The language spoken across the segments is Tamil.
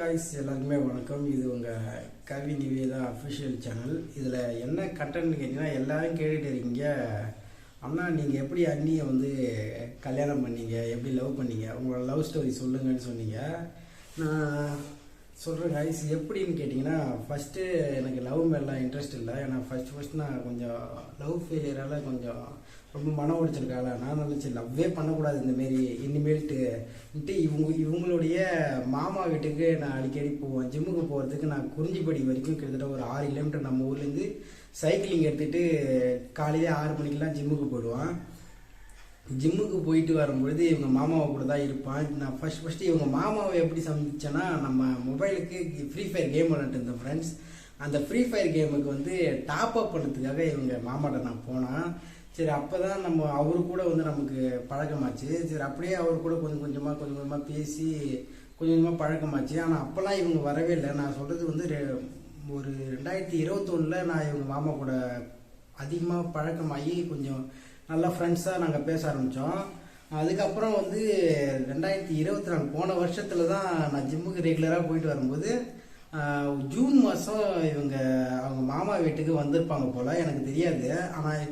காய்ஸ் எல்லாருக்குமே வணக்கம். இது உங்கள் கவி நிவேதா அஃபிஷியல் சேனல் இதில் என்ன கண்டென்ட் கேட்டிங்கன்னா எல்லோரும் கேட்டுகிட்டு இருக்கீங்க. அண்ணா நீங்கள் எப்படி அண்ணியை வந்து கல்யாணம் பண்ணீங்க? எப்படி லவ் பண்ணீங்க? உங்களோட லவ் ஸ்டோரி சொல்லுங்கன்னு சொன்னீங்க. நான் சொல்கிறேன் காய்ஸ் எப்படின்னு கேட்டிங்கன்னா ஃபஸ்ட்டு எனக்கு லவ் மேலாம் இன்ட்ரெஸ்ட் இல்லை. ஏன்னா ஃபஸ்ட் ஃபஸ்ட் நான் கொஞ்சம் லவ் ஃபெயிலியரால் கொஞ்சம் ரொம்ப மன உடைச்சிருக்கால நான் நினச்சி லவ்வே பண்ணக்கூடாது இந்தமாரி இனிமேல்ட்டு இவங்க இவங்களுடைய மாமா வீட்டுக்கு நான் அடிக்கடி போவேன். ஜிம்முக்கு போகிறதுக்கு நான் குறிஞ்சிப்படி வரைக்கும் கிட்டத்தட்ட ஒரு ஆறு கிலோமீட்டர் நம்ம ஊர்லேருந்து சைக்கிளிங் எடுத்துகிட்டு காலையிலே ஆறு மணிக்கெலாம் ஜிம்முக்கு போயிடுவான். ஜிம்முக்கு போயிட்டு வரும்பொழுது இவங்க மாமாவை கூட தான் இருப்பான். நான் ஃபஸ்ட் ஃபஸ்ட்டு இவங்க மாமாவை எப்படி சந்திச்சேன்னா நம்ம மொபைலுக்கு ஃப்ரீ ஃபயர் கேம் விளாண்டு இருந்தேன் ஃப்ரெண்ட்ஸ் அந்த ஃப்ரீ ஃபயர் கேமுக்கு வந்து டாப் அப் பண்ணுறதுக்காக இவங்க மாமாட்ட நான் போனேன். சரி அப்போ தான் நம்ம அவரு கூட வந்து நமக்கு பழக்கமாச்சு. சரி அப்படியே அவர் கூட கொஞ்சம் கொஞ்சமாக கொஞ்சம் கொஞ்சமாக பேசி கொஞ்சம் கொஞ்சமாக பழக்கமாச்சு. ஆனால் அப்போல்லாம் இவங்க வரவே இல்லை. நான் சொல்கிறது வந்து ரெ- ஒரு ரெண்டாயிரத்தி இருபத்தொன்னில் நான் இவங்க மாமா கூட அதிகமாக பழக்கமாகி கொஞ்சம் நல்லா ஃப்ரெண்ட்ஸாக நாங்கள் பேச ஆரம்பித்தோம் அதுக்கப்புறம் வந்து ரெண்டாயிரத்தி இருபத்தி நாலு போன வருஷத்தில் தான் நான் ஜிம்முக்கு ரெகுலராக போயிட்டு வரும்போது ஜூன் மாதம் இவங்க அவங்க மாமா வீட்டுக்கு வந்திருப்பாங்க போல் எனக்கு தெரியாது. ஆனால்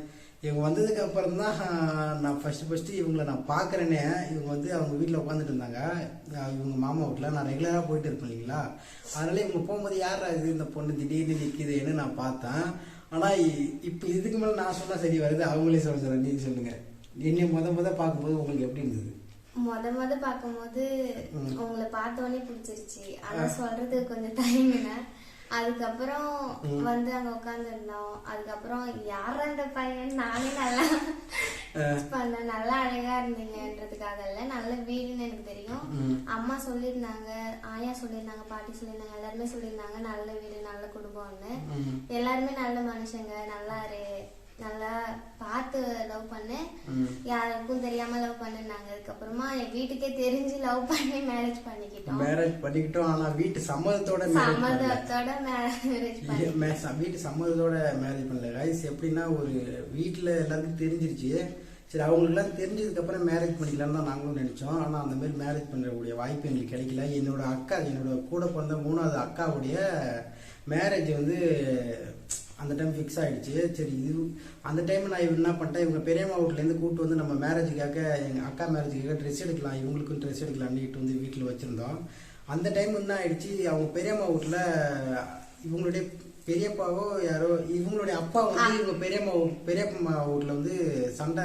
இவங்க வந்ததுக்கு அப்புறம் தான் நான் ஃபர்ஸ்ட் ஃபர்ஸ்ட் இவங்கள நான் பார்க்குறேனே. இவங்க வந்து அவங்க வீட்டில் உட்காந்துட்டு இருந்தாங்க. இவங்க மாமா வீட்டில் நான் ரெகுலராக போயிட்டு இருப்பேன் இல்லைங்களா? அதனால இவங்க போகும்போது யார் இது? இந்த பொண்ணு திடீர்னு நிற்கிதுன்னு நான் பார்த்தேன். ஆனால் இப்போ இதுக்கு மேலே நான் சொன்னால் சரி வருது. அவங்களே சொல்ல சொல்கிறேன் நீங்கள் சொல்லுங்கள் என்னை முத முத பார்க்கும்போது உங்களுக்கு எப்படி இருந்தது? மொத மொத பார்க்கும்போது. உங்களை பார்த்த உடனே பிடிச்சிருச்சு. ஆனா சொல்றது கொஞ்சம் தயங்கினேன் அதுக்கப்புறம். வந்து அங்க உட்கார்ந்து இருந்தோம் அதுக்கப்புறம் யார் அந்த பையன் நானே நல்லா பண்ண நல்லா அழகா இருந்தீங்கன்றதுக்காக இல்ல நல்ல வீடுன்னு எனக்கு தெரியும். அம்மா சொல்லியிருந்தாங்க ஆயா சொல்லியிருந்தாங்க பாட்டி சொல்லியிருந்தாங்க எல்லாருமே சொல்லியிருந்தாங்க நல்ல வீடு நல்ல குடும்பம்னு. எல்லாருமே நல்ல மனுஷங்க நல்லா நல்லா பார்த்து லவ் பண்ணு ம். யாருக்கும் தெரியாம லவ் பண்ணுனாங்க. அதுக்கப்புறமா என் வீட்டுக்கே தெரிஞ்சு லவ் பண்ணி மேரேஜ் பண்ணிக்கிட்டோம். மேரேஜ் பண்ணிக்கிட்டோம். ஆனால் வீட்டு சம்மதத்தோட சம்மதத்தோட மேரேஜ் வீட்டு சம்மதத்தோட மேரேஜ் பண்ணல. கைஸ் எப்படின்னா ஒரு வீட்டில் எல்லாருக்கும் தெரிஞ்சிருச்சு. சரி அவங்களுக்குலாம் தெரிஞ்சதுக்கு அப்புறம் மேரேஜ் பண்ணிக்கலாம்னு தான் நாங்களும் நினைச்சோம். ஆனால் அந்த மாதிரி மேரேஜ் பண்ணக்கூடிய வாய்ப்பு எங்களுக்கு கிடைக்கல. என்னோட அக்கா என்னோட கூட பிறந்த மூணாவது அக்காவுடைய மேரேஜ் வந்து அந்த டைம் ஃபிக்ஸ் ஆயிடுச்சு. சரி இது அந்த டைம் நான் என்ன பண்ணிட்டேன்? இவங்க பெரியம்மா வீட்லேருந்து கூப்பிட்டு வந்து நம்ம மேரேஜுக்காக எங்கள் அக்கா மேரேஜுக்காக ட்ரெஸ் எடுக்கலாம் இவங்களுக்கும் ட்ரெஸ் எடுக்கலாம்னு வந்து வீட்டில் வச்சுருந்தோம். அந்த டைம் என்ன ஆயிடுச்சு? அவங்க பெரியம்மா வீட்டில் இவங்களுடைய பெரியப்பாவோ யாரோ இவங்களுடைய அப்பா வந்து இவங்க பெரியம்மா வீ- பெரியப்பா வீட்டில் வந்து சண்டை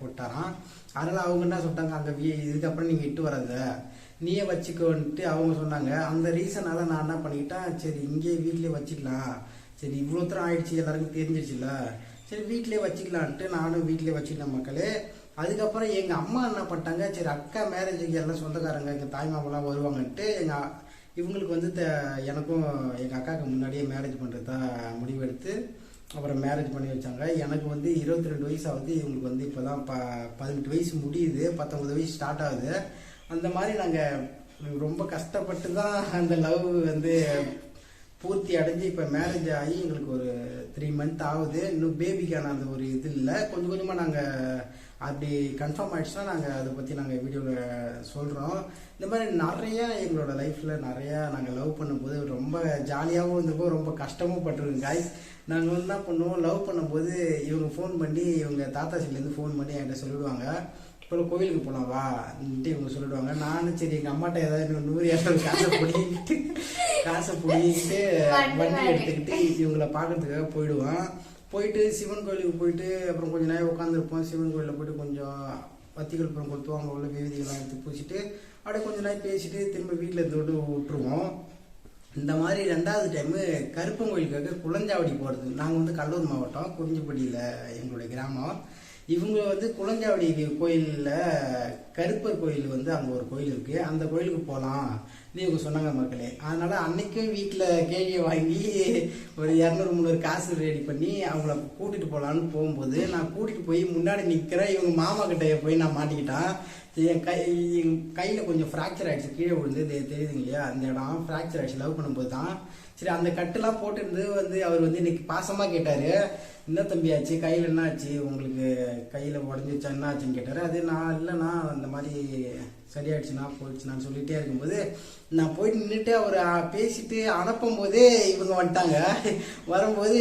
போட்டாராம். அதனால அவங்க என்ன சொல்லிட்டாங்க? அங்கே வீ இதுக்கப்புறம் நீங்கள் இட்டு வராத. நீயே வச்சுக்கோன்ட்டு அவங்க சொன்னாங்க. அந்த ரீசனால நான் என்ன பண்ணிக்கிட்டேன் சரி இங்கேயே வீட்லயே வச்சுக்கலாம் சரி இவ்வளோ தூரம் ஆயிடுச்சு எல்லாருக்கும் தெரிஞ்சிருச்சுல சரி வீட்டிலே வச்சுக்கலான்ட்டு நானும் வீட்டிலே வச்சுக்கிட்டேன் மக்களே. அதுக்கப்புறம் எங்கள் அம்மா என்ன பண்ணிட்டாங்க சரி அக்கா மேரேஜுக்கு எல்லாம் சொந்தக்காரங்க எங்கள் தாய் வருவாங்கன்ட்டு எங்கள் இவங்களுக்கு வந்து த- எனக்கும் எங்கள் அக்காவுக்கு முன்னாடியே மேரேஜ் பண்ணுறதா முடிவெடுத்து அப்புறம் மேரேஜ் பண்ணி வச்சாங்க. எனக்கு வந்து இருபத்தி ரெண்டு வயசு ஆகுது இவங்களுக்கு வந்து இப்போ தான் ப பதினெட்டு வயசு முடியுது பத்தொன்பது வயசு ஸ்டார்ட் ஆகுது. அந்த மாதிரி நாங்கள் ரொம்ப கஷ்டப்பட்டு தான் அந்த லவ் வந்து பூர்த்தி அடைஞ்சு இப்போ மேரேஜ் ஆகி எங்களுக்கு ஒரு த்ரீ மந்த் ஆகுது. இன்னும் பேபிக்கான அந்த ஒரு இது இல்லை. கொஞ்சம் கொஞ்சமாக நாங்கள் அப்படி கன்ஃபார்ம் ஆகிடுச்சுன்னா நாங்கள் அதை பற்றி நாங்கள் வீடியோவில் சொல்கிறோம் இந்த மாதிரி நிறையா எங்களோட லைஃப்பில் நிறையா நாங்கள் லவ் பண்ணும்போது ரொம்ப ஜாலியாகவும் இருந்திருக்கோம் ரொம்ப கஷ்டமும் பட்டிருக்கோம் காய்ஸ் நாங்கள் வந்து என்ன பண்ணுவோம்? லவ் பண்ணும்போது இவங்க ஃபோன் பண்ணி இவங்க தாத்தா சைட்லேருந்து ஃபோன் பண்ணி என்கிட்ட சொல்லிடுவாங்க. இப்போ கோயிலுக்கு போகலாம் வான்ட்டு இவங்க சொல்லிடுவாங்க. நானும் சரி எங்கள் அம்மாட்ட ஏதாவது நூறு இரநூறு காசை பிடிங்கிட்டு காசை பிடிங்கிட்டு வண்டி. எடுத்துக்கிட்டு இவங்கள பார்க்கறதுக்காக போயிடுவான் போயிட்டு சிவன் கோயிலுக்கு போயிட்டு அப்புறம் கொஞ்ச நேரம் உட்காந்துருப்போம் சிவன் கோயிலில் போயிட்டு கொஞ்சம் பத்திகள்புறம் கொடுத்து அங்கே உள்ள விபதிகள்லாம் எடுத்து பூசிட்டு அப்படியே கொஞ்ச நேரம் பேசிட்டு திரும்ப வீட்டில் இருந்து விட்டுருவோம். இந்த மாதிரி ரெண்டாவது டைமு கருப்பங்கோயிலுக்காக குளஞ்சாவடி போகிறது நாங்கள் வந்து கடலூர் மாவட்டம் குறிஞ்சிப்பட்டியில் எங்களுடைய கிராமம். இவங்க வந்து குளஞ்சாவடி கோயிலில் கருப்பர் கோயில் வந்து அங்கே ஒரு கோயில் இருக்குது அந்த கோயிலுக்கு போகலாம் இவங்க சொன்னாங்க மக்களே. அதனால் அன்னைக்கும் வீட்டில் கேழியை வாங்கி ஒரு இரநூறு முந்நூறு காசு ரெடி பண்ணி அவங்கள கூட்டிகிட்டு போகலான்னு போகும்போது நான் கூட்டிகிட்டு போய் முன்னாடி நிற்கிறேன் இவங்க மாமா கிட்டே போய் நான் மாட்டிக்கிட்டேன். என் கை என் கையில் கொஞ்சம் ஃப்ராக்சர் ஆகிடுச்சு கீழே விழுந்து தெரியுதுங்க இல்லையா? அந்த இடம் ஃப்ராக்சர் ஆகிடுச்சு லவ் பண்ணும்போது தான். சரி அந்த கட்டுலாம் போட்டுருந்து வந்து அவர் வந்து இன்னைக்கு பாசமாக கேட்டார். என்ன தம்பியாச்சு கையில் என்ன ஆச்சு? உங்களுக்கு கையில் உடஞ்சிச்சா என்ன ஆச்சுன்னு கேட்டார். அது நான் இல்லைண்ணா அந்த மாதிரி சரியாயிடுச்சுன்னா போயிடுச்சுண்ணான்னு சொல்லிட்டே இருக்கும்போது நான் போயிட்டு நின்றுட்டு அவர் பேசிட்டு அனுப்பும் போதே இவங்க வந்துட்டாங்க. வரும்போது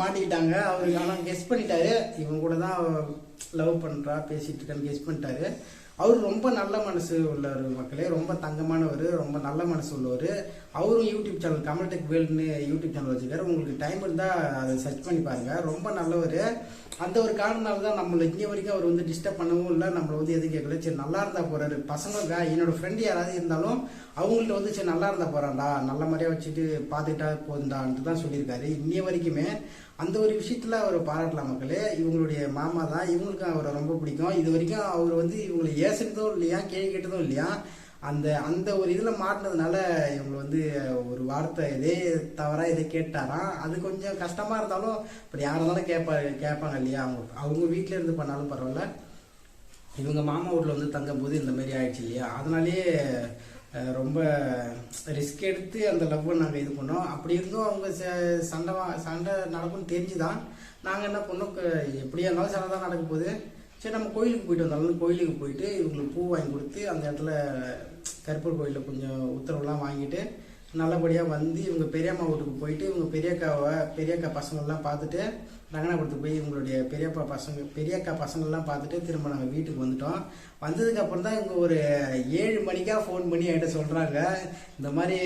மாட்டிக்கிட்டாங்க. அவருக்கு ஆனால் கெஸ் பண்ணிட்டாரு. இவங்க கூட தான் லவ் பண்ணுறா பேசிட்டு இருக்கான்னு கெஸ் பண்ணிட்டாரு. அவர் ரொம்ப நல்ல மனசு உள்ளவர் மக்களே. ரொம்ப தங்கமானவர் ரொம்ப நல்ல மனசு உள்ளவர். அவரும் யூடியூப் சேனல் கமல்டெக் வேல்டுன்னு யூடியூப் சேனல் வச்சுருக்காரு. உங்களுக்கு டைம் இருந்தால் அதை சர்ச் பண்ணி பாருங்க. ரொம்ப நல்லவர். அந்த ஒரு காரணனால தான் நம்மளை இங்கே வரைக்கும் அவர் வந்து டிஸ்டர்ப் பண்ணவும் இல்லை நம்மளை வந்து எதுவும் கேட்கல சரி நல்லா இருந்தால் போகிறாரு பசங்க என்னோட ஃப்ரெண்டு யாராவது இருந்தாலும் அவங்கள்ட்ட வந்து சரி நல்லா இருந்தால் போகிறான்டா நல்ல மாதிரியாக வச்சுட்டு பார்த்துக்கிட்டா போதுண்டான்ட்டு தான் சொல்லியிருக்காரு. இன்னைய வரைக்குமே அந்த ஒரு விஷயத்தில் அவர் பாராட்டலாம் மக்களே. இவங்களுடைய மாமா தான். இவங்களுக்கும் அவரை ரொம்ப பிடிக்கும். இது வரைக்கும் அவர் வந்து இவங்களை ஏசுனதும் இல்லையா கேள்வி கேட்டதும் இல்லையா அந்த அந்த ஒரு இதில் மாட்டினதுனால இவங்க வந்து ஒரு வார்த்தை இதே தவறாக இதை கேட்டாராம். அது கொஞ்சம் கஷ்டமாக இருந்தாலும் இப்படி யாராக இருந்தாலும் கேட்பா கேட்பாங்க இல்லையா அவங்க அவங்க வீட்டில் இருந்து பண்ணாலும் பரவாயில்ல. இவங்க மாமா வீட்டில் வந்து தங்கும்போது இந்த மாதிரி ஆயிடுச்சு இல்லையா. அதனாலேயே ரொம்ப ரிஸ்க் எடுத்து அந்த லவ்வை நாங்கள் இது பண்ணோம். அப்படி இருந்தும் அவங்க ச- சண்டை சண்டை நடக்கும்னு தெரிஞ்சுதான் நாங்கள் என்ன பண்ணோம். எப்படியா இருந்தாலும் சண்டை தான் நடக்க போகுது. சரி நம்ம கோயிலுக்கு போயிட்டு வந்தாலும் கோயிலுக்கு போயிட்டு இவங்களுக்கு பூ வாங்கி கொடுத்து அந்த இடத்துல கருப்பூர் கோயிலில் கொஞ்சம் உத்தரவுலாம் வாங்கிட்டு நல்லபடியாக வந்து இவங்க பெரியம்மா வீட்டுக்கு போயிட்டு இவங்க பெரியக்காவை பெரியக்கா பசங்கள்லாம் பார்த்துட்டு ரங்கனாபுரத்துக்கு போய் இவங்களுடைய பெரியப்பா பசங்க பெரியக்கா பசங்கள்லாம் பார்த்துட்டு திரும்ப நாங்கள் வீட்டுக்கு வந்துட்டோம். வந்ததுக்கப்புறம் தான் இவங்க ஒரு ஏழு மணிக்காக ஃபோன் பண்ணி என்கிட்ட சொல்கிறாங்க இந்த மாதிரி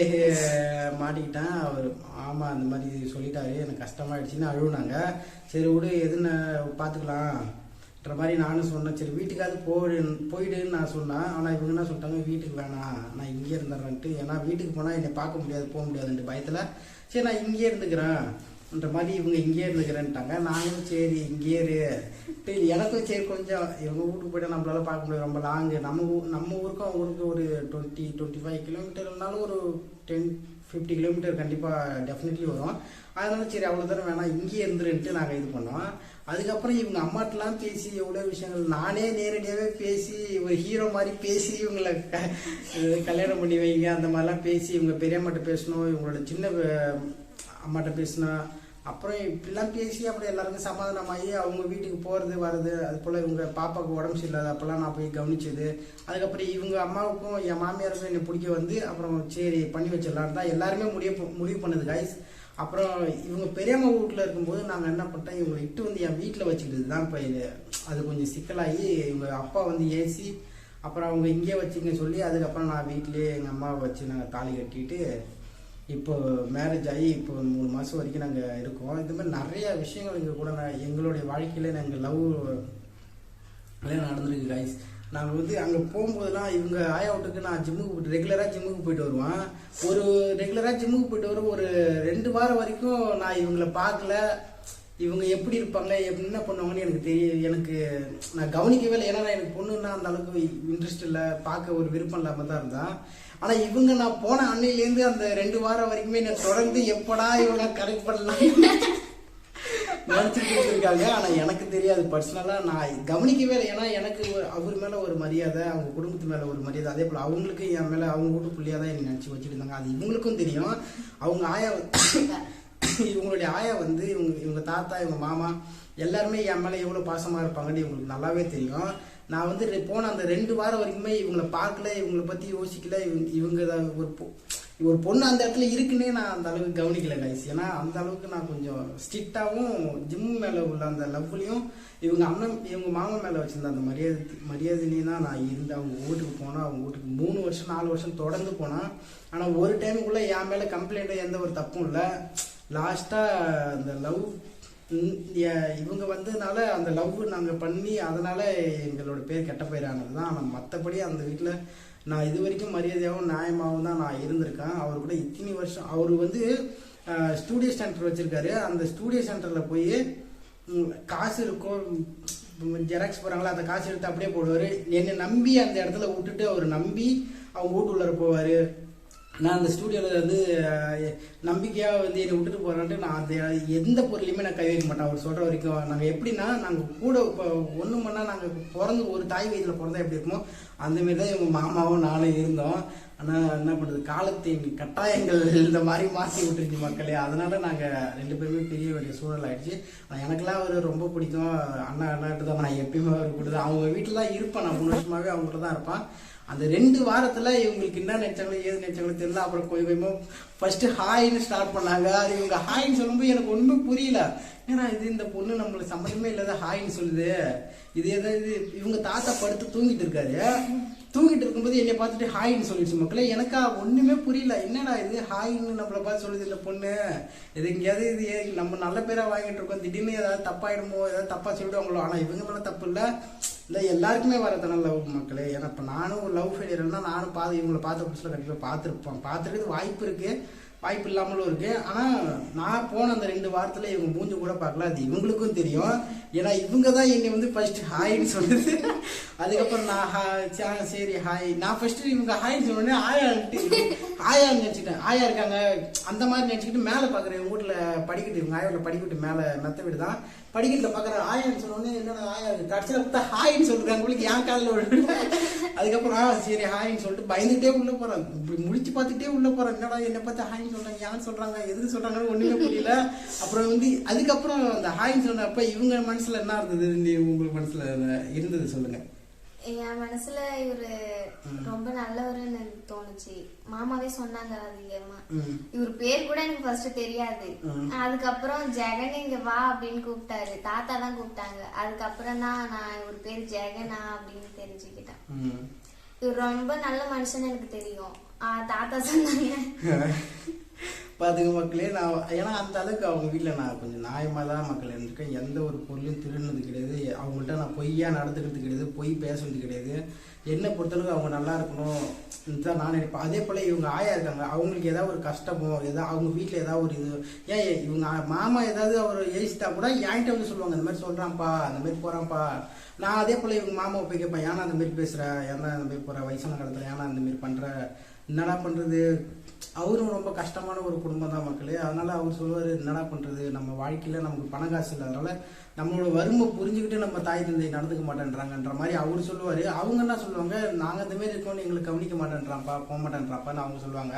மாட்டிக்கிட்டேன். அவர் ஆமாம் அந்த மாதிரி சொல்லிட்டாரு. எனக்கு கஷ்டமாயிடுச்சுன்னு அழுவுனாங்க. சரி விடு எதுன்னு பார்த்துக்கலாம். ன்ற மாதிரி நானும் சொன்னேன். சரி வீட்டுக்காவது போயிடு போயிடுன்னு நான் சொன்னேன். ஆனால் இவங்க என்ன சொல்லிட்டாங்க? வீட்டுக்கு வேணாம். நான் இங்கே இருந்துடுறேன்ட்டு. ஏன்னா வீட்டுக்கு போனால் என்னை பார்க்க முடியாது போக முடியாதுன்ட்டு பயத்தில் சரி நான் இங்கேயே இருந்துக்கிறேன்ன்ற மாதிரி இவங்க இங்கேயே இருந்துக்கிறேன்ட்டாங்க. நானும் சரி இங்கேயே இரு. சரி, எனக்கும் சரி கொஞ்சம் இவங்க வீட்டுக்கு போய்ட்டு நம்மளால பார்க்க முடியாது. ரொம்ப லாங்கு நம்ம ஊர் நம்ம ஊருக்கும் அவங்க ஊருக்கு ஒரு டுவெண்ட்டி டுவெண்ட்டி ஃபைவ் கிலோமீட்டர் இருந்தாலும் ஒரு டென் ஃபிஃப்டி கிலோமீட்டர் கண்டிப்பாக டெஃபினெட்லி வரும். அதனால சரி அவ்வளோ தூரம் வேணாம். இங்கேயே இருந்துருன்ட்டு நாங்கள் இது பண்ணோம். அதுக்கப்புறம் இவங்க அம்மாட்டெலாம் பேசி எவ்வளோ விஷயங்கள். நானே நேரடியாகவே பேசி ஒரு ஹீரோ மாதிரி பேசி இவங்களை க கல்யாணம் பண்ணி வைங்க அந்த மாதிரிலாம் பேசி இவங்க பெரியம்மாட்ட பேசணும் இவங்களோட சின்ன அம்மாட்ட பேசினா அப்புறம் இப்படிலாம் பேசி அப்புறம் எல்லாருக்கும் சமாதானமாகி அவங்க வீட்டுக்கு போகிறது வர்றது அது போல் இவங்க பாப்பாவுக்கு உடம்பு சரியில்லாத அப்போல்லாம் நான் போய் கவனிச்சது. அதுக்கப்புறம் இவங்க அம்மாவுக்கும் என் மாமியாருக்கும் என்னை பிடிக்க வந்து அப்புறம் சரி பண்ணி வச்சிடலான்னு தான் எல்லாருமே முடிவு முடிவு பண்ணுது காய்ஸ் அப்புறம் இவங்க பெரியம்மா வீட்டில் இருக்கும்போது நாங்கள் என்ன பண்ணிட்டோம் இவங்களை இட்டு வந்து என் வீட்டில் வச்சுக்கிட்டது தான் இப்போ இது அது கொஞ்சம் சிக்கலாகி இவங்க அப்பா வந்து ஏசி அப்புறம் அவங்க இங்கே வச்சுங்க சொல்லி அதுக்கப்புறம் நான் வீட்டிலேயே எங்கள் அம்மாவை வச்சு நாங்கள் தாலி கட்டிட்டு இப்போ மேரேஜ் ஆகி இப்போ மூணு மாதம் வரைக்கும் நாங்கள் இருக்கோம். இது மாதிரி நிறைய விஷயங்கள் இங்கே கூட நான் எங்களுடைய வாழ்க்கையில் நாங்கள் லவ் கல்யாணம் நடந்திருக்கு நாங்கள் வந்து அங்கே போகும்போதெல்லாம் இவங்க ஆயாவுட்டுக்கு நான் ஜிம்முக்கு போயிட்டு ரெகுலராக ஜிம்முக்கு போயிட்டு வருவேன். ஒரு ரெகுலராக ஜிம்முக்கு போயிட்டு வரும் ஒரு ரெண்டு வாரம் வரைக்கும் நான் இவங்களை பார்க்கல. இவங்க எப்படி இருப்பாங்க எப்படி என்ன பண்ணுவாங்கன்னு எனக்கு தெரிய எனக்கு நான் கவனிக்கவே இல்லை. ஏன்னா நான் எனக்கு பொண்ணுன்னா அந்த அளவுக்கு இன்ட்ரெஸ்ட் இல்லை. பார்க்க ஒரு விருப்பம் இல்லாமல் தான் இருந்தேன். ஆனால் இவங்க நான் போன அன்னையிலேருந்து அந்த ரெண்டு வாரம் வரைக்குமே நான் தொடர்ந்து எப்படா இவங்க கரெக்ட் பண்ணலாம்? நினச்சிட்டு இருக்காங்க ஆனால் எனக்கு தெரியாது. பர்சனலாக நான் கவனிக்கவே இல்லை. ஏன்னா எனக்கு அவர் மேலே ஒரு மரியாதை அவங்க குடும்பத்து மேலே ஒரு மரியாதை. அதே போல் அவங்களுக்கு என் மேலே அவங்க கூட புள்ளியாக தான் என்னை நினச்சி வச்சுட்டு இருந்தாங்க அது இவங்களுக்கும் தெரியும். அவங்க ஆயா இவங்களுடைய ஆயா வந்து இவங்க இவங்க தாத்தா இவங்க மாமா எல்லாருமே என் மேலே எவ்வளோ பாசமாக இருப்பாங்கன்னு இவங்களுக்கு நல்லாவே தெரியும். நான் வந்து போன அந்த ரெண்டு வாரம் வரைக்குமே இவங்களை பார்க்கல. இவங்களை பற்றி யோசிக்கல. இவங்க இவங்க ஒரு ஒரு பொண்ணு அந்த இடத்துல இருக்குன்னே நான் அந்த அளவுக்கு கவனிக்கல கைஸ் ஏன்னா அந்த அளவுக்கு நான் கொஞ்சம் ஸ்ட்ரிக்டாகவும் ஜிம் மேலே உள்ள அந்த லவ்லையும் இவங்க அண்ணன் இவங்க மாமா மேலே வச்சிருந்த அந்த மரியாதை மரியாதையிலையும் தான் நான் இருந்து அவங்க வீட்டுக்கு போனேன் அவங்க வீட்டுக்கு மூணு வருஷம் நாலு வருஷம் தொடர்ந்து போனேன் ஆனால் ஒரு டைமுக்குள்ளே என் மேலே கம்ப்ளைண்ட்டு எந்த ஒரு தப்பும் இல்லை. லாஸ்ட்டாக அந்த லவ் இவங்க வந்ததுனால அந்த லவ் நாங்கள் பண்ணி அதனால எங்களோட பேர் கெட்ட பேர் ஆனது தான். ஆனால் மற்றபடி அந்த வீட்டில் நான் இது வரைக்கும் மரியாதையாகவும் நியாயமாகவும் தான் நான் இருந்திருக்கேன். அவர் கூட இத்தனை வருஷம் அவர் வந்து ஸ்டூடியோ சென்டர் வச்சுருக்காரு. அந்த ஸ்டூடியோ சென்டரில் போய் காசு இருக்கும். ஜெராக்ஸ் போகிறாங்களா அந்த காசு எடுத்து அப்படியே போடுவார். என்னை நம்பி அந்த இடத்துல விட்டுட்டு அவர் நம்பி அவங்க வீட்டுள்ளார போவார். நான் அந்த ஸ்டூடியோவில் வந்து நம்பிக்கையாக வந்து என்னை விட்டுட்டு போகிறான்ட்டு நான் அந்த எந்த பொருளையுமே நான் கை வைக்க மாட்டேன். அவர் சொல்கிற வரைக்கும் நாங்கள் எப்படின்னா நாங்கள் கூட இப்போ ஒன்று மணி நாங்கள் பிறந்து ஒரு தாய் வயதில் பிறந்தா எப்படி இருக்குமோ அந்தமாரி தான் எங்கள் மாமாவும் நானும் இருந்தோம். ஆனால் என்ன பண்ணுறது காலத்தின் கட்டாயங்கள் இந்த மாதிரி மாற்றி விட்டுருச்சு மக்களே. அதனால நாங்கள் ரெண்டு பேருமே பெரிய வேண்டிய சூழல் ஆகிடுச்சு ஆனால் எனக்கெல்லாம் அவர் ரொம்ப பிடிக்கும். அண்ணா அண்ணாட்டு தான் நான் எப்பயுமே அவர் கொடுத்து அவங்க வீட்டில் தான் இருப்பேன். நான் மூணு வருஷமாகவே அவங்கள்ட்ட தான் இருப்பேன். அந்த ரெண்டு வாரத்தில் இவங்களுக்கு என்ன நினைச்சாங்களோ ஏது நினைச்சாங்களோ தெரியல. அப்புறம் கொஞ்சம் கொஞ்சமா ஃபஸ்ட்டு ஹாய்னு ஸ்டார்ட் பண்ணாங்க. அது இவங்க ஹாய்னு சொல்லும்போது எனக்கு ஒன்றுமே புரியல. ஏன்னா இது இந்த பொண்ணு நம்மளுக்கு சம்மந்தமே இல்லாத ஹாய்னு சொல்லுது. இது ஏதாவது இவங்க தாத்தா படுத்து தூங்கிட்டு இருக்காரு. தூங்கிட்டு இருக்கும்போது என்னை பார்த்துட்டு ஹாய்னு சொல்லிடுச்சு மக்களே. எனக்கா ஒன்றுமே புரியல. என்னடா இது ஹாய்னு நம்மளை பார்த்து சொல்லுது இந்த பொண்ணு. இது எங்கேயாவது இது ஏ- நம்ம நல்ல பேராக வாங்கிட்டு இருக்கோம். திடீர்னு ஏதாவது தப்பாயிடுமோ ஏதாவது தப்பாக சொல்லிடுவாங்களோ. ஆனால் இவங்க மேலே தப்பு இல்லை. இல்லை எல்லாருக்குமே வரத்தான லவ் மக்களே. ஏன்னா இப்போ நானும் ஒரு லவ் ஃபெயிலியர்னா நானும் பார்த்து இவங்களை பார்த்த புதுசில் கண்டிப்பாக பார்த்துருப்பேன். பார்த்துருக்கிறது வாய்ப்பு இருக்குது வாய்ப்பு இல்லாமலும் இருக்குது ஆனால் நான் போன அந்த ரெண்டு வாரத்தில் இவங்க மூஞ்சி கூட பார்க்கல. அது இவங்களுக்கும் தெரியும். ஏன்னா இவங்க தான் என்னை வந்து ஃபஸ்ட்டு ஹாய்னு சொன்னது. அதுக்கப்புறம் நான் ஹா- சரி ஹாய் நான் ஃபஸ்ட்டு இவங்க ஹாய்னு சொன்னோடனே ஆயான்ட்டு ஆயான்னு நினச்சிட்டேன் ஆயா இருக்காங்க. அந்த மாதிரி நினச்சிக்கிட்டு மேலே பார்க்குறேன் எங்கள் வீட்டில் படிக்கட்டு இவங்க ஆயாவில் படிக்கிட்டு மேலே மெத்த வீடு தான். படிக்கட்டில் பார்க்குறேன் ஆயான்னு சொன்னோடனே என்னடா ஆயா இருக்குது கடைசியில் பார்த்தா ஹாய்னு சொல்கிறாங்க உங்களுக்கு ஏன் காலில் விழுந்து. அதுக்கப்புறம் ஆ சரி ஹாய்னு சொல்லிட்டு பயந்துகிட்டே உள்ளே போகிறேன் இப்படி முடிச்சு பார்த்துட்டே உள்ளே போகிறேன் என்னடா என்னை பார்த்து ஹாய்னு சொல்கிறாங்க யான்னு சொல்கிறாங்க எதுக்கு சொல்கிறாங்கன்னு ஒன்றுமே புரியல. அப்புறம் வந்து அதுக்கப்புறம் அந்த ஹாய்னு சொன்னப்போ இவங்க மனசில் என்ன இருந்தது? நீ உங்களுக்கு மனசில் இருந்தது சொல்லுங்கள் என் மனசுல இவரு ரொம்ப நல்லவருன்னு தோணுச்சு. மாமாவே சொன்னாங்க அதிகமா. இவர் பேர் கூட எனக்கு ஃபர்ஸ்ட் தெரியாது. அதுக்கப்புறம் ஜெகன் இங்க வா அப்படின்னு கூப்பிட்டாரு. தாத்தா தான் கூப்பிட்டாங்க. அதுக்கப்புறம் தான் நான் இவர் பேர் ஜெகனா அப்படின்னு தெரிஞ்சுக்கிட்டேன். இவர் ரொம்ப நல்ல மனுஷன் எனக்கு தெரியும். தாத்தா சொன்னாங்க. பாத்துங்க மக்களே நான் ஏன்னா அந்த அளவுக்கு அவங்க வீட்டில் நான் கொஞ்சம் நியாயமாக தான் மக்கள் இருந்திருக்கேன். எந்த ஒரு பொருளையும் திருடுனது கிடையாது. அவங்கள்ட்ட நான் பொய்யா நடந்துக்கிறது கிடையாது. பொய் பேசுனது கிடையாது. என்னை பொறுத்தளவுக்கு அவங்க நல்லா இருக்கணும். தான் நான் நினைப்பேன். அதே போல் இவங்க ஆயா இருக்காங்க. அவங்களுக்கு ஏதாவது ஒரு கஷ்டமோ ஏதாவது அவங்க வீட்டில் ஏதாவது ஒரு இது ஏன் இவங்க மாமா ஏதாவது அவர் ஏசிட்டா கூட என்கிட்ட வந்து சொல்லுவாங்க இந்த மாதிரி சொல்கிறான்ப்பா அந்த மாதிரி போகிறான்ப்பா நான் அதே போல் இவங்க மாமாவை போய் கேட்பேன் ஏன்னா அந்த மாதிரி பேசுகிற ஏன்னா அந்த மாதிரி போகிற வயசான காலத்தில் ஏன்னா அந்த மாதிரி பண்ணுற என்னடா பண்ணுறது அவரும் ரொம்ப கஷ்டமான ஒரு குடும்பம் தான் மக்களே. அதனால அவர் சொல்லுவார் என்னடா பண்ணுறது நம்ம வாழ்க்கையில் நமக்கு பண காசு இல்லை. அதனால நம்மளோட வறுமை புரிஞ்சுக்கிட்டு நம்ம தாய் தந்தை நடந்துக்க மாட்டேன்றாங்கன்ற மாதிரி அவர் சொல்லுவார். அவங்க என்ன சொல்லுவாங்க? நாங்கள் இந்த மாதிரி இருக்கோம்னு எங்களுக்கு கவனிக்க மாட்டேன்றாப்பா போக மாட்டேன்றாப்பான்னு அவங்க சொல்லுவாங்க.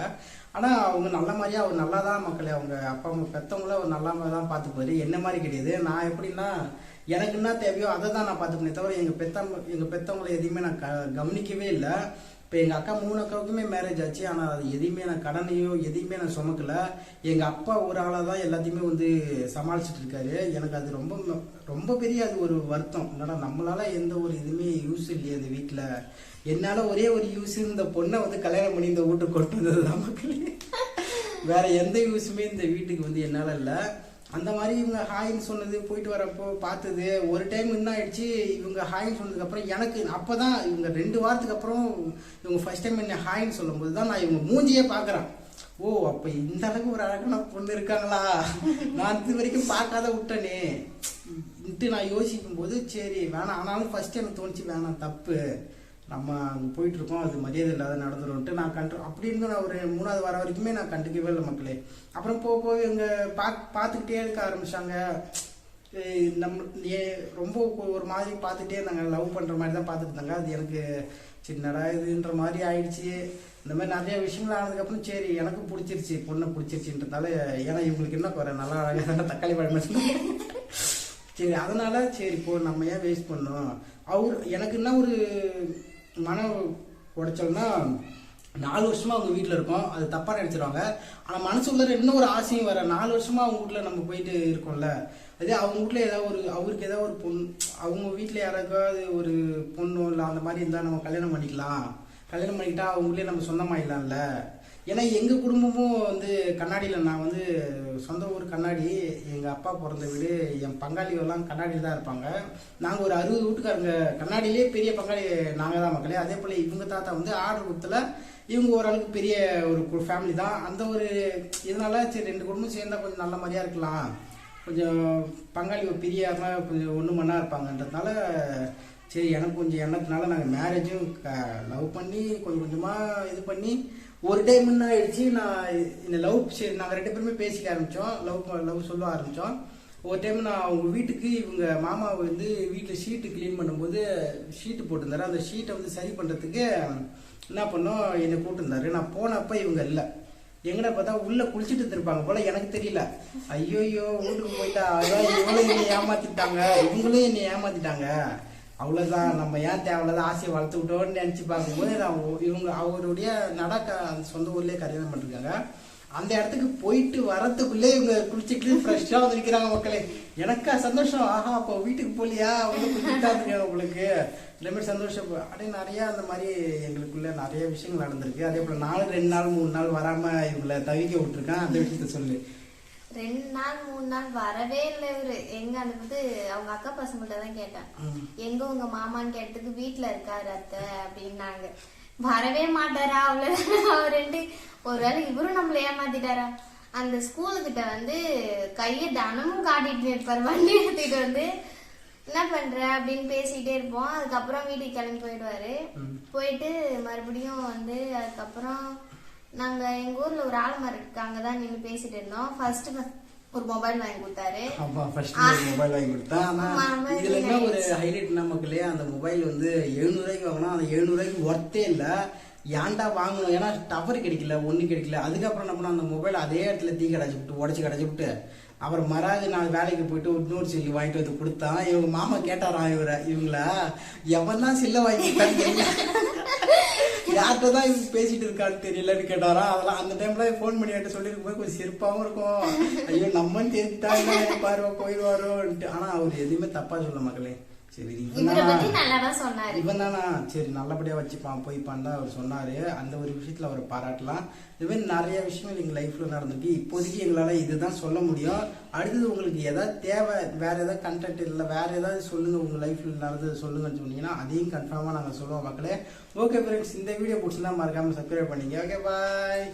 ஆனால் அவங்க நல்ல மாதிரியா அவர் நல்லா தான் மக்களே. அவங்க அப்பா அம்மா பெற்றவங்கள அவர் நல்லா மாதிரி தான் பார்த்துப்பாரு. என்ன மாதிரி கிடையாது. நான் எப்படின்னா எனக்கு என்ன தேவையோ அதை தான் நான் பார்த்துப்பேனே தவிர எங்கள் பெத்த எங்கள் பெற்றவங்களை எதையுமே நான் க கவனிக்கவே இல்லை. இப்போ எங்கள் அக்கா மூணு அக்காவுக்குமே மேரேஜ் ஆச்சு. ஆனால் அது எதையுமே நான் கடனையோ எதையுமே நான் சுமக்கல. எங்கள் அப்பா ஒரு ஆளாக தான் எல்லாத்தையுமே வந்து சமாளிச்சுட்டு இருக்காரு. எனக்கு அது ரொம்ப ரொம்ப பெரிய அது ஒரு வருத்தம். என்னடா நம்மளால எந்த ஒரு இதுவுமே யூஸ் இல்லையே அந்த வீட்டில் என்னால் ஒரே ஒரு யூஸ் இந்த பொண்ணை வந்து கல்யாணம் பண்ணி இந்த வீட்டுக்கு கொண்டு வந்தது தான் மக்களே. வேற எந்த யூஸுமே இந்த வீட்டுக்கு வந்து என்னால் இல்லை. அந்த மாதிரி இவங்க ஹாய்னு சொன்னது போயிட்டு வரப்போ பார்த்தது ஒரு டைம் என்ன ஆயிடுச்சு இவங்க ஹாய்னு சொன்னதுக்கப்புறம் எனக்கு அப்போ தான் இவங்க ரெண்டு வாரத்துக்கு அப்புறம் இவங்க ஃபர்ஸ்ட் டைம் என்ன ஹாய்ன்னு சொல்லும்போது தான் நான் இவங்க மூஞ்சியே பார்க்குறேன். ஓ அப்போ இந்த அளவுக்கு ஒரு அழகான பொண்ணு இருக்காங்களா? நான் இது வரைக்கும் பார்க்காத விட்டனே. ன்ட்டு நான் யோசிக்கும் போது சரி வேணாம். ஆனாலும் ஃபஸ்ட் எனக்கு தோணுச்சு வேணாம் தப்பு. நம்ம அங்கே போயிட்டு இருக்கோம் அது மரியாதை இல்லாத நடந்துடும்ட்டு நான் கண்டு அப்படி இருந்து நான் ஒரு மூணாவது வாரம் வரைக்குமே நான் கண்டுக்கவே இல்லை மக்களே. அப்புறம் போக போக இவங்க பா பார்த்துக்கிட்டே இருக்க ஆரம்பிச்சாங்க. நம்ம ஏ ரொம்ப ஒரு மாதிரி பார்த்துட்டே இருந்தாங்க. லவ் பண்ணுற மாதிரி தான் பார்த்துட்டு இருந்தாங்க. அது எனக்கு சின்னடா இதுன்ற மாதிரி ஆயிடுச்சு. இந்த மாதிரி நிறைய விஷயங்கள் ஆனதுக்கப்புறம் சரி எனக்கும் பிடிச்சிருச்சு பொண்ணை பிடிச்சிருச்சுன்றதால ஏன்னா இவங்களுக்கு என்ன குறை? நல்லா அழகாக தக்காளி பழம் சரி அதனால சரி இப்போ நம்ம ஏன் வேஸ்ட் பண்ணோம்? அவர் எனக்கு என்ன ஒரு மன உடைச்சல்னா நாலு வருஷமா அவங்க வீட்டில் இருக்கோம். அது தப்பாக நினச்சிருவாங்க. ஆனால் மனசுக்குள்ள இன்னும் ஒரு ஆசையும் வர நாலு வருஷமா அவங்க வீட்டில் நம்ம போயிட்டு இருக்கோம்ல. அதே அவங்க வீட்டில் ஏதாவது ஒரு அவருக்கு ஏதாவது ஒரு பொண்ணு அவங்க வீட்டில் யாராவது ஒரு பொண்ணு இல்லை அந்த மாதிரி இருந்தால் நம்ம கல்யாணம் பண்ணிக்கலாம். கல்யாணம் பண்ணிக்கிட்டா அவங்க வீட்லயே நம்ம சொந்தமாயிடலாம்ல ஏன்னா எங்கள் குடும்பமும் வந்து கண்ணாடியில் நான் வந்து சொந்த ஊர் கண்ணாடி எங்கள் அப்பா பிறந்த வீடு என் பங்காளிகள்லாம் கண்ணாடியில் தான் இருப்பாங்க. நாங்கள் ஒரு அறுபது வீட்டுக்காரங்க கண்ணாடியிலே பெரிய பங்காளி நாங்கள் தான் மக்களே. அதே போல் இவங்க தாத்தா வந்து ஆர்டர் கொடுத்தல இவங்க ஓரளவுக்கு பெரிய ஒரு ஃபேமிலி தான். அந்த ஒரு இதனால சரி ரெண்டு குடும்பம் சேர்ந்தால் கொஞ்சம் நல்ல மாதிரியாக இருக்கலாம். கொஞ்சம் பங்காளி ஒரு கொஞ்சம் ஒன்று மண்ணா இருப்பாங்கன்றதுனால சரி எனக்கு கொஞ்சம் எண்ணத்தினால நாங்கள் மேரேஜும் க லவ் பண்ணி கொஞ்சம் கொஞ்சமாக இது பண்ணி ஒரு டைம் என்ன ஆயிடுச்சு நான் இந்த லவ் சரி நாங்கள் ரெண்டு பேருமே பேசிக்க ஆரம்பித்தோம் லவ் லவ் சொல்ல ஆரம்பித்தோம் ஒரு டைம் நான் அவங்க வீட்டுக்கு இவங்க மாமா வந்து வீட்டில் ஷீட்டு க்ளீன் பண்ணும்போது ஷீட்டு போட்டிருந்தாரு. அந்த ஷீட்டை வந்து சரி பண்ணுறதுக்கு என்ன பண்ணோம் என்னை கூட்டிருந்தாரு. நான் போனப்போ இவங்க இல்லை. எங்கடா பார்த்தா உள்ள குளிச்சுட்டு இருந்திருப்பாங்க போல எனக்கு தெரியல. ஐயோயோ வீட்டுக்கு போயிட்டா அதான் இவங்களும் என்னை ஏமாத்திட்டாங்க. இவங்களும் என்னை ஏமாத்திட்டாங்க. அவ்வளோதான் நம்ம ஏன் தேவையில்லாத ஆசையை வளர்த்து விட்டோம்னு நினச்சி பார்க்கும்போது நான் இவங்க அவருடைய நடக்க அந்த சொந்த ஊர்லேயே கல்யாணம் பண்ணிருக்காங்க. அந்த இடத்துக்கு போயிட்டு வரத்துக்குள்ளே இவங்க குளிச்சுக்கிட்டு ஃப்ரெஷ்ஷாக வந்து நிற்கிறாங்க மக்களே. எனக்கா சந்தோஷம். ஆஹா அப்போ வீட்டுக்கு போலியா வந்து குளிச்சுட்டா உங்களுக்கு. இந்த மாதிரி சந்தோஷம். அப்படியே நிறைய அந்த மாதிரி எங்களுக்குள்ள நிறைய விஷயங்கள் நடந்திருக்கு. அதே போல் நாலு ரெண்டு நாள் மூணு நாள் வராமல் இவங்களை தவிக்க விட்டுருக்கேன். அந்த விஷயத்த சொல்லு. ரெண்டு நாள் மூணு நாள் வரவே இல்லை இவரு. எங்க அந்த வந்து அவங்க அக்கா பசங்கள்ட்ட தான் கேட்டேன். எங்க உங்க மாமான்னு கேட்டதுக்கு வீட்ல இருக்காரு அத்தை அப்படின்னாங்க. வரவே மாட்டாரா? அவ்வளவுதான்? அவர் ரெண்டு. ஒருவேளை இவரும் நம்மள ஏமாத்திட்டாரா? அந்த ஸ்கூலு கிட்ட வந்து கையை தினமும் காட்டிட்டு இருப்பாரு. வண்டி எடுத்துட்டு வந்து என்ன பண்ற? அப்படின்னு பேசிட்டே இருப்போம். அதுக்கப்புறம் வீட்டுக்கு கிளம்பி போயிடுவாரு. போயிட்டு மறுபடியும் வந்து அதுக்கப்புறம் நாங்க எங்க ஊர்ல ஒரு ஆலமரம் இருக்கு. அங்கதான் நின்று பேசிட்டு இருந்தோம். ஃபர்ஸ்ட் ஒரு மொபைல் வாங்கி கொடுத்தாரு. அப்பா ஃபர்ஸ்ட் மொபைல் வாங்கி கொடுத்தா ஆனா ஆமா, இதுல என்ன ஒரு. ஹைலைட் மக்களே அந்த மொபைல் வந்து எழுநூறுவாய்க்கு வாங்கினா அந்த எழுநூறுவாய்க்கு ஒர்த்தே இல்ல. ஏன்டா வாங்கணும்? ஏன்னா டவர் கிடைக்கல ஒண்ணு கிடைக்கல. அதுக்கப்புறம் என்ன பண்ணோம்? அந்த மொபைல் அதே இடத்துல தீ கடைச்சு விட்டு உடச்சு கடைச்சு விட்டு அப்புறம் மறாவது நாள் வேலைக்கு போயிட்டு இன்னொரு சில்லு வாங்கிட்டு வந்து கொடுத்தான் இவங்க மாமா கேட்டாராம் இவரை? இவங்கள எவன் தான் சில்ல தெரியல யார்கிட்ட தான் இவங்க பேசிட்டு இருக்கான்னு தெரியலன்னு கேட்டாரா? அதெல்லாம் அந்த டைம்ல ஃபோன் பண்ணி என்கிட்ட சொல்லிருக்கும் போது கொஞ்சம் சிறப்பாகவும் இருக்கும். ஐயோ நம்மன்னு தெரிஞ்சுட்டாங்க. என்ன போயிடுவாரோன்ட்டு ஆனா அவர் எதுவுமே தப்பா சொல்ல மக்களே. சரி இவன் தானா? சரி நல்லபடியா வச்சுப்பான் போய்ப்பான் தான் அவர் சொன்னாரு. அந்த ஒரு விஷயத்துல அவர் பாராட்டலாம். இது மாதிரி நிறைய விஷயங்கள் எங்க லைஃப்ல நடந்திருக்கு. இப்போதைக்கு எங்களால இதுதான் சொல்ல முடியும். அடுத்தது உங்களுக்கு ஏதாவது தேவை வேற ஏதாவது கண்டென்ட் இல்லை வேற ஏதாவது சொல்லுங்க. உங்க லைஃப்ல நடந்தது சொல்லுங்கன்னு சொன்னீங்கன்னா அதையும் கன்ஃபார்மா நாங்க சொல்லுவோம் மக்களே. ஓகே ஃப்ரெண்ட்ஸ் இந்த வீடியோ பிடிச்சிருந்தா மறக்காம சப்ஸ்கிரைப் பண்ணீங்க ஓகே பாய்